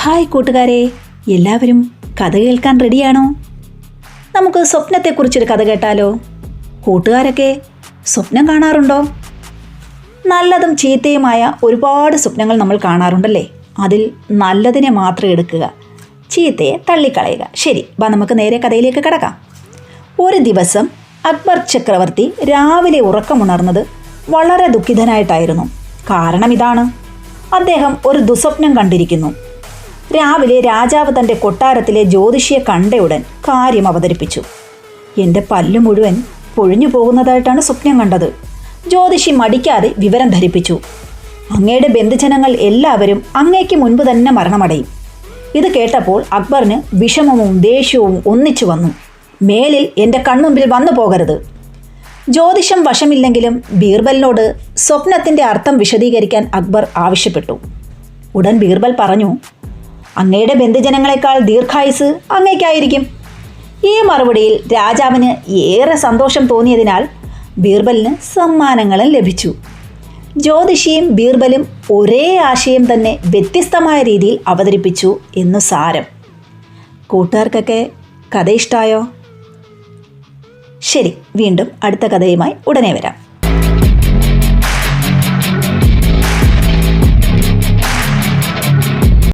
Hi കൂട്ടുകാരെ എല്ലാവരും കഥ കേൾക്കാൻ റെഡിയാണോ നമുക്ക് സ്വപ്നത്തെക്കുറിച്ചൊരു കഥ കേട്ടാലോ? കൂട്ടുകാരൊക്കെ സ്വപ്നം കാണാറുണ്ടോ? നല്ലതും ചീത്തയുമായ ഒരുപാട് സ്വപ്നങ്ങൾ നമ്മൾ കാണാറുണ്ടല്ലേ? അതിൽ നല്ലതിനെ മാത്രം എടുക്കുക ചീത്തയെ തള്ളിക്കളയുക. ശരി വാ നമുക്ക് നേരെ കഥയിലേക്ക് കിടക്കാം. ഒരു ദിവസം അക്ബർ ചക്രവർത്തി രാവിലെ ഉറക്കമുണർന്നത് വളരെ ദുഃഖിതനായിട്ടായിരുന്നു. കാരണം ഇതാണ്. അദ്ദേഹം ഒരു ദുസ്വപ്നം കണ്ടിരിക്കുന്നു. രാവിലെ രാജാവ് തന്റെ കൊട്ടാരത്തിലെ ജ്യോതിഷിയെ കണ്ടയുടൻ കാര്യം അവതരിപ്പിച്ചു. എന്റെ പല്ലു മുഴുവൻ പൊഴിഞ്ഞു പോകുന്നതായിട്ടാണ് സ്വപ്നം കണ്ടത്. ജ്യോതിഷി മടിക്കാതെ വിവരം ധരിപ്പിച്ചു. അങ്ങയുടെ ബന്ധുജനങ്ങൾ എല്ലാവരും അങ്ങയ്ക്ക് മുൻപ് തന്നെ മരണമടയും. ഇത് കേട്ടപ്പോൾ അക്ബറിന് വിഷമവും ദേഷ്യവും ഒന്നിച്ചു വന്നു. മേലിൽ എന്റെ കൺമുമ്പിൽ വന്നു പോകരുത്. ജ്യോതിഷം വശമില്ലെങ്കിലും ബീർബലിനോട് സ്വപ്നത്തിന്റെ അർത്ഥം വിശദീകരിക്കാൻ അക്ബർ ആവശ്യപ്പെട്ടു. ഉടൻ ബീർബൽ പറഞ്ഞു അങ്ങയുടെ ബന്ധുജനങ്ങളെക്കാൾ ദീർഘായുസ് അങ്ങേക്കായിരിക്കും. ഈ മറുപടിയിൽ രാജാവിന് ഏറെ സന്തോഷം തോന്നിയതിനാൽ ബീർബലിന് സമ്മാനങ്ങളും ലഭിച്ചു. ജ്യോതിഷിയും ബീർബലും ഒരേ ആശയം തന്നെ വ്യത്യസ്തമായ രീതിയിൽ അവതരിപ്പിച്ചു എന്നു സാരം. കൂട്ടുകാർക്കൊക്കെ കഥ ഇഷ്ടമായോ ശരി വീണ്ടും അടുത്ത കഥയുമായി ഉടനെ വരാം.